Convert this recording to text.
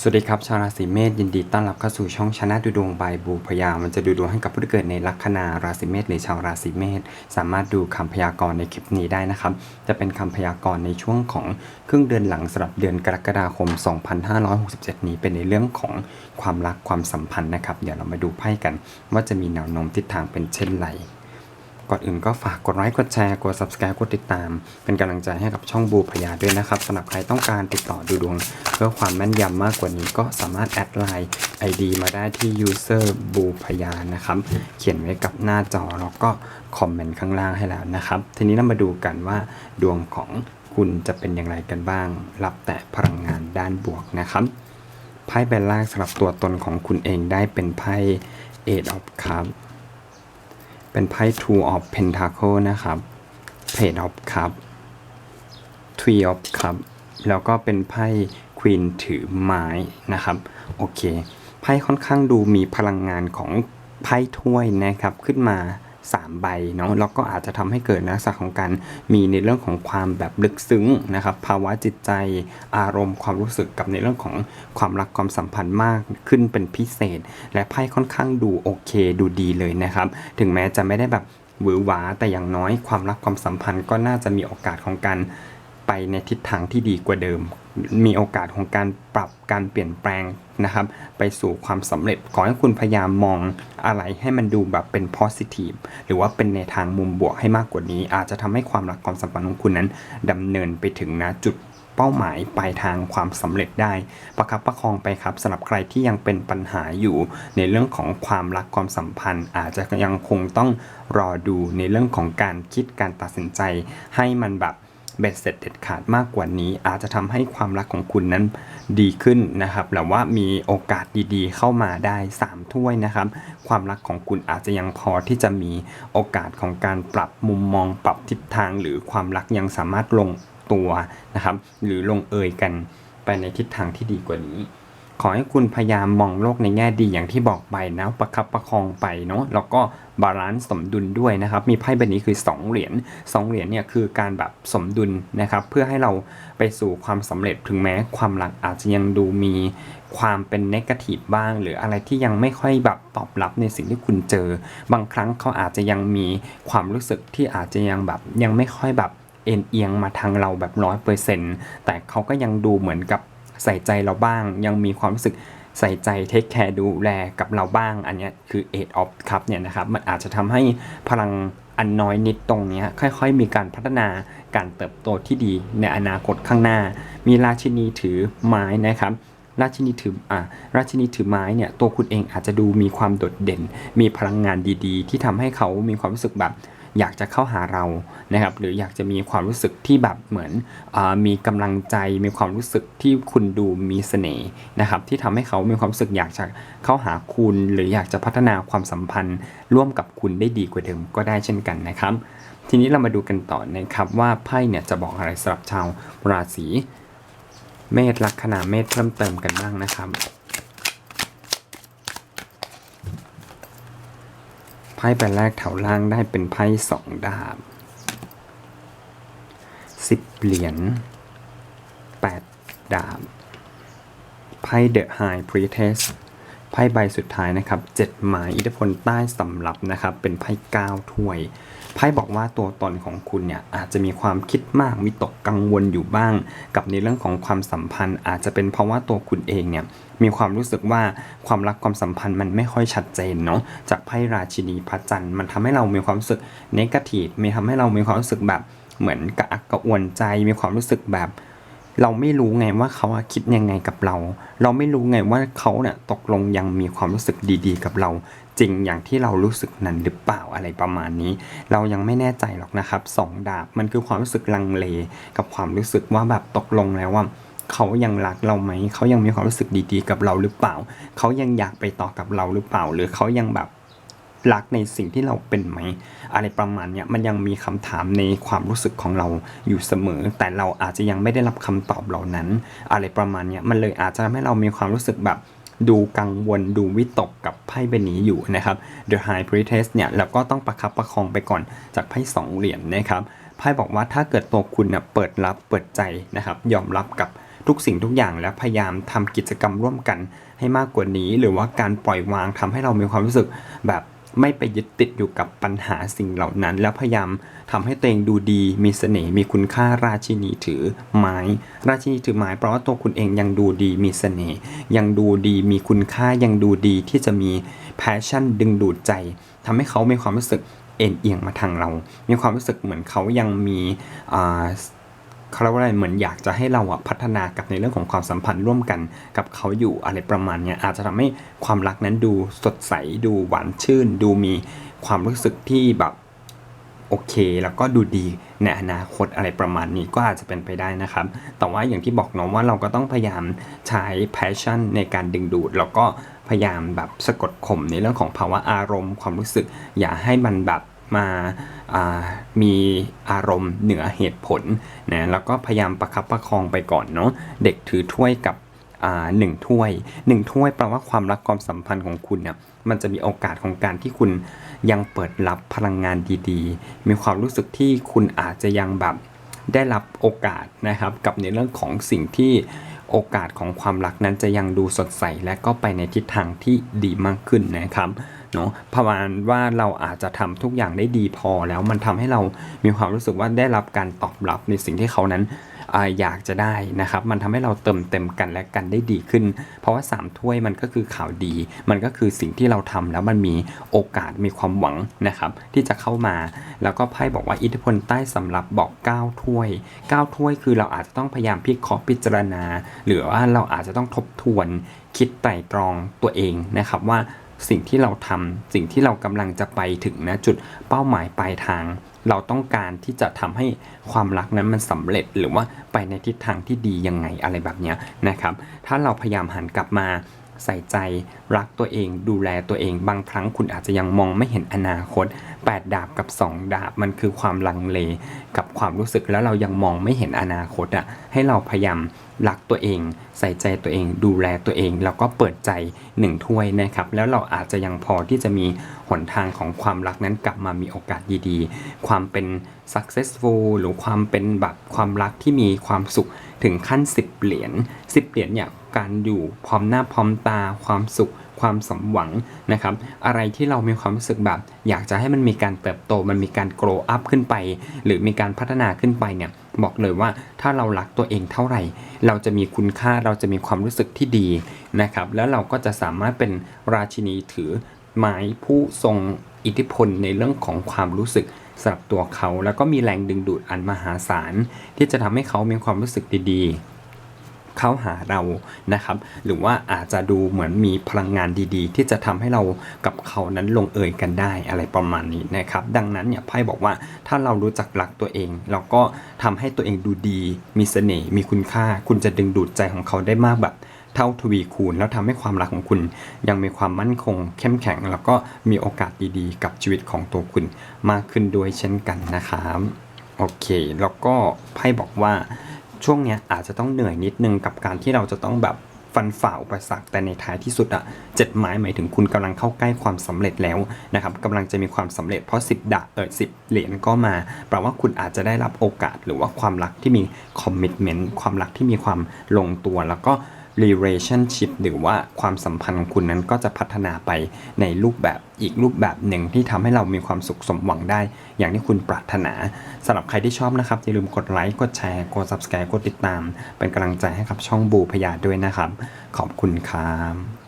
สวัสดีครับ ชาวราศีเมษยินดีต้อนรับเข้าสู่ช่องชนะดูดวงบายบูพยามันจะดูดวงให้กับผู้ที่เกิดในลัคนาราศีเมษหรือชาวราศีเมษสามารถดูคำพยากรณ์ในคลิปนี้ได้นะครับ จะเป็นคำพยากรณ์ในช่วงของครึ่งเดือนหลังสำหรับเดือนกรกฎาคม 2567 นี้เป็นในเรื่องของความรักความสัมพันธ์นะครับ เดี๋ยวเรามาดูไพ่กัน ว่าจะมีแนวโน้มทิศทางเป็นเช่นไร ก่อนอื่นก็ฝากกดไลค์กดแชร์กด subscribe กดติดตาม เป็นกำลังใจให้กับช่องบูพยาด้วยนะครับสำหรับใครต้องการติดต่อดูดวง เพื่อความแม่นยำมากกว่านี้ก็สามารถแอดไลน์ ID มาได้ที่ user บูพยานะครับ เขียนไว้กับหน้าจอแล้วก็คอมเมนต์ข้างล่างให้แล้วนะครับ ทีนี้เรามาดูกันว่าดวงของคุณจะเป็นอย่างไรกันบ้าง รับแต่พลังงานด้านบวกนะครับไพ่ใบแรกสำหรับตัวตนของคุณเองได้เป็นไพ่ Eight of Cups เป็นไพ่ Two of Pentacle นะครับ Page of Cup Three of Cup แล้วก็เป็นไพ่ Queen ถือไม้นะครับ โอเค ไพ่ค่อนข้างดูมีพลังงานของไพ่ถ้วยนะครับขึ้นมา 3 ใบเนาะแล้วก็อาจจะทำให้เกิดลักษณะของการมีในเรื่องของความแบบลึกซึ้งนะครับภาวะจิตใจอารมณ์ความรู้สึกกับในเรื่องของความรักความสัมพันธ์มากขึ้นเป็นพิเศษ และไพ่ค่อนข้างดูโอเค ดูดีเลยนะครับ ถึงแม้จะไม่ได้แบบหวือหวาแต่อย่างน้อยความรักความสัมพันธ์ก็น่าจะมีโอกาสของการ ไปในทิศทางที่ดีกว่าเดิม มีโอกาสของการปรับการเปลี่ยนแปลงนะครับ ไปสู่ความสำเร็จ ขอให้คุณพยายามมองอะไรให้มันดูแบบเป็น positive หรือว่าเป็นในทางมุมบวกให้มากกว่านี้ อาจจะทำให้ความรักความสัมพันธ์ของคุณนั้นดำเนินไปถึงนะจุดเป้าหมายปลายทางความสำเร็จได้ ประคับประคองไปครับสำหรับใครที่ยังเป็นปัญหาอยู่ ในเรื่องของความรักความสัมพันธ์ อาจจะยังคงต้องรอดูในเรื่องของการคิดการตัดสินใจ ให้มันแบบ เบ็ดเสร็จเด็ดขาดมากกว่านี้ อาจจะทำให้ความรักของคุณนั้นดีขึ้นนะครับหรือว่ามีโอกาสดีๆ เข้ามาได้ 3 ถ้วยนะครับ ความรักของคุณอาจจะยังพอที่จะมีโอกาสของการปรับมุมมองปรับทิศทาง หรือความรักยังสามารถลงตัวนะครับ หรือลงเอยกันไปในทิศทางที่ดีกว่านี้ขอให้คุณพยายามมองโลกในแง่ดีอย่างที่บอกไปนะประคับประคองไปเนาะแล้วก็ บาลานซ์สมดุลด้วยนะครับ มีไพ่ใบนี้คือ 2 เหรียญ2เหรียญเนี่ยคือการแบบสมดุลนะครับ เพื่อให้เราไปสู่ความสำเร็จถึงแม้ความรักอาจจะยังดูมีความเป็นนกาทีฟบ้าง หรืออะไรที่ยังไม่ค่อยแบบตอบรับในสิ่งที่คุณเจอ บางครั้งเขาอาจจะยังมีความรู้สึกที่อาจจะยังแบบยังไม่ค่อยแบบเอ็นเอียงมาทางเราแบบร้อยเปอร์เซ็นต์แต่เขาก็ยังดูเหมือนกับใส่ใจเราบ้าง ยังมีความรู้สึก ใส่ใจเทคแคร์ดูแลกับเราบ้างอันนี้คือ Eight of Cup เนี่ยนะครับมันอาจจะทำให้พลังอันน้อยนิดตรงนี้ค่อยๆ มีการพัฒนาการเติบโตที่ดีในอนาคตข้างหน้า มีราชินีถือไม้นะครับราชินีถืออ่าราชินีถือไม้เนี่ยตัวคุณเองอาจจะดูมีความโดดเด่น มีพลังงานดีๆ ที่ทำให้เขามีความรู้สึกแบบ อยากจะเข้าหาเรานะครับหรืออยากจะมีความรู้สึกที่แบบเหมือนอมีกำลังใจมีความรู้สึกที่คุณดูมีเสน่ห์นะครับที่ทำให้เขามีความรู้สึกอยากจะเข้าหาคุณ หรืออยากจะพัฒนาความสัมพันธ์ ร่วมกับคุณได้ดีกว่าเดิมก็ได้เช่นกันนะครับ ทีนี้เรามาดูกันต่อนะครับว่าไพ่เนี่ยจะบอกอะไรสำหรับชาวราศีเมษลัคนาเมษเพิ่มเติมกันบ้างนะครับ ไพ่ใบแรกแถวล่างได้เป็นไพ่สองดาบสิบเหรียญแปดดาบไพ่เดอะไฮพรีเทสไพ่ใบสุดท้ายนะครับเจ็ดหมายอิทธิพลใต้สำรับนะครับ เป็นไพ่เก้าถ้วย ไพ่บอกว่าตัวตนของคุณเนี่ยอาจจะมีความคิดมากวิตกกังวลอยู่บ้าง กับในเรื่องของความสัมพันธ์ อาจจะเป็นเพราะว่าตัวคุณเองเนี่ยมีความรู้สึกว่าความรักความสัมพันธ์มันไม่ค่อยชัดเจนเนาะจากไพ่ราชินีพระจันทร์มันทำให้เรามีความรู้สึกเนกาทีฟมีทำให้เรามีความรู้สึกแบบเหมือนกระอักกระอ่วนใจ มีความรู้สึกแบบ เราไม่รู้ไงว่าเขาคิดยังไงกับเรา เราไม่รู้ไงว่าเขาเนี่ยตกลงยังมีความรู้สึกดีๆ กับเรา จริงอย่างที่เรารู้สึกนั้นหรือเปล่าอะไรประมาณนี้ เรายังไม่แน่ใจหรอกนะครับสองดาบมันคือความรู้สึกลังเลกับความรู้สึกว่าแบบตกลงแล้วว่าเขายังรักเราไหม เขายังมีความรู้สึกดีๆ กับเราหรือเปล่า เขายังอยากไปต่อกับเราหรือเปล่า หรือเขายังแบบ รักในสิ่งที่เราเป็นไหม อะไรประมาณเนี้ยมันยังมีคำถามในความรู้สึกของเราอยู่เสมอ แต่เราอาจจะยังไม่ได้รับคำตอบเหล่านั้น อะไรประมาณเนี้ยมันเลยอาจจะทำให้เรามีความรู้สึกแบบดูกังวลดูวิตกกับไพ่ใบนี้อยู่นะครับ The High Priestess เนี่ยเราก็ต้องประคับประคองไปก่อนจากไพ่สองเหรียญนะครับไพ่บอกว่าถ้าเกิดตัวคุณเน่ยเปิดรับเปิดใจนะครับ ยอมรับกับทุกสิ่งทุกอย่างและพยายามทำกิจกรรมร่วมกันให้มากกว่านี้ หรือว่าการปล่อยวางทำให้เรามีความรู้สึกแบบ ไม่ไปยึดติดอยู่กับปัญหาสิ่งเหล่านั้น แล้วพยายามทำให้ตัวเองดูดี มีเสน่ห์มีคุณค่าราชินีถือไม้ ราชินีถือไม้เพราะว่าตัวคุณเองยังดูดีมีเสน่ห์ยังดูดีมีคุณค่ายังดูดีที่จะมี passion ดึงดูดใจทำให้เขามีความรู้สึกเอ็นเอียงมาทางเรา มีความรู้สึกเหมือนเขายังมีอ่า เขาเรียกว่าอะไรเหมือนอยากจะให้เราอะพัฒนากับในเรื่องของความสัมพันธ์ร่วมกันกับเขาอยู่อะไรประมาณเนี้ยอาจจะทำให้ความรักนั้นดูสดใสดูหวานชื่น ดูมีความรู้สึกที่แบบโอเค แล้วก็ดูดีในอนาคตอะไรประมาณนี้ก็อาจจะเป็นไปได้นะครับ แต่ว่าอย่างที่บอกเน้องว่าเราก็ต้องพยายามใช้ passion ในการดึงดูด แล้วก็พยายามแบบสะกดข่มในเรื่องของภาวะอารมณ์ ความรู้สึก อย่าให้มันแบบ มาามีอารมณ์เหนือเหตุผลนะแล้วก็พยายามประคับประคองไปก่อนเนาะเด็กถือถ้วยกับหนึ่งถ้วยหนึ่งถ้วยแปลว่าความรักความสัมพันธ์ของคุณเนี่ยมันจะมีโอกาสของการที่คุณยังเปิดรับพลังงานดีๆ มีความรู้สึกที่คุณอาจจะยังแบบได้รับโอกาสนะครับ กับในเรื่องของสิ่งที่โอกาสของความรักนั้นจะยังดูสดใสและก็ไปในทิศทางที่ดีมากขึ้นนะครับ เนาะประมาณว่าเราอาจจะทำทุกอย่างได้ดีพอแล้วมันทำให้เรามีความรู้สึกว่าได้รับการตอบรับในสิ่งที่เขานั้นออยากจะได้นะครับ มันทำให้เราเติมเต็มกันและกันได้ดีขึ้น เพราะว่า 3 ถ้วยมันก็คือข่าวดี มันก็คือสิ่งที่เราทำแล้วมันมีโอกาสมีความหวังนะครับ ที่จะเข้ามา แล้วก็ไพ่บอกว่าอิทธิพลใต้สำรับบอก 9 ถ้วย 9 ถ้วยคือเราอาจจะต้องพยายามพิเคราะห์พิจารณา หรือว่าเราอาจจะต้องทบทวนคิดไตร่ตรองตัวเองนะครับว่า สิ่งที่เราทำสิ่งที่เรากำลังจะไปถึงนะจุดเป้าหมายปลายทาง เราต้องการที่จะทำให้ความรักนั้นมันสำเร็จหรือว่าไปในทิศทางที่ดียังไงอะไรแบบนี้นะครับ ถ้าเราพยายามหันกลับมาใส่ใจรักตัวเองดูแลตัวเอง บางครั้งคุณอาจจะยังมองไม่เห็นอนาคต 8 ดาบกับ 2 ดาบมันคือความลังเล กับความรู้สึกแล้วเรายังมองไม่เห็นอนาคตอะให้เราพยายามรักตัวเอง ใส่ใจตัวเอง ดูแลตัวเอง แล้วก็เปิดใจหนึ่งถ้วยนะครับ แล้วเราอาจจะยังพอที่จะมีหนทางของความรักนั้นกลับมามีโอกาสดีๆ ความเป็น successful หรือความเป็นแบบความรักที่มีความสุขถึงขั้น 10 เหรียญ10 เหรียญเนี่ยการอยู่พร้อมหน้าพร้อมตาความสุข ความสมหวังนะครับอะไรที่เรามีความรู้สึกแบบ อยากจะให้มันมีการเติบโต มันมีการ grow up ขึ้นไป หรือมีการพัฒนาขึ้นไปเนี่ยบอกเลยว่าถ้าเรารักตัวเองเท่าไหร่ เราจะมีคุณค่าเราจะมีความรู้สึกที่ดีนะครับแล้วเราก็จะสามารถเป็นราชินีถือไม้ผู้ทรงอิทธิพลในเรื่องของความรู้สึกสำหรับตัวเขา แล้วก็มีแรงดึงดูดอันมหาศาลที่จะทำให้เขามีความรู้สึกดีๆ เข้าหาเรานะครับ หรือว่าอาจจะดูเหมือนมีพลังงานดีๆ ที่จะทำให้เรากับเขานั้นลงเอยกันได้อะไรประมาณนี้นะครับ ดังนั้นเนี่ยไพ่บอกว่าถ้าเรารู้จักรักตัวเอง เราก็ทำให้ตัวเองดูดี มีเสน่ห์มีคุณค่า คุณจะดึงดูดใจของเขาได้มากแบบเท่าทวีคูณแล้วทำให้ความรักของคุณ ยังมีความมั่นคง เข้มแข็ง แล้วก็มีโอกาสดีๆ กับชีวิตของตัวคุณมากขึ้นด้วยเช่นกันนะครับโอเค แล้วก็ไพ่บอกว่า ช่วงเนี้ยอาจจะต้องเหนื่อยนิดนึงกับการที่เราจะต้องแบบฟันฝ่าอุปสรรคแต่ในท้ายที่สุดอะเจ็ดไม้หมายถึงคุณกำลังเข้าใกล้ความสำเร็จแล้วนะครับกำลังจะมีความสำเร็จเพราะ 10ดาเออสิเหรียญก็มาแปลว่าคุณอาจจะได้รับโอกาสหรือว่าความรักที่มีคอมมิชเมนต์ความรักที่มีความลงตัวแล้วก็ relationship หรือว่าความสัมพันธ์ของคุณนั้นก็จะพัฒนาไปในรูปแบบอีกรูปแบบหนึ่งที่ทำให้เรามีความสุขสมหวังได้ อย่างที่คุณปรารถนาสำหรับใครที่ชอบนะครับ อย่าลืมกดไลค์ กดแชร์ กด subscribe กดติดตาม เป็นกำลังใจให้กับช่องบูพยาด้วยนะครับ ขอบคุณครับ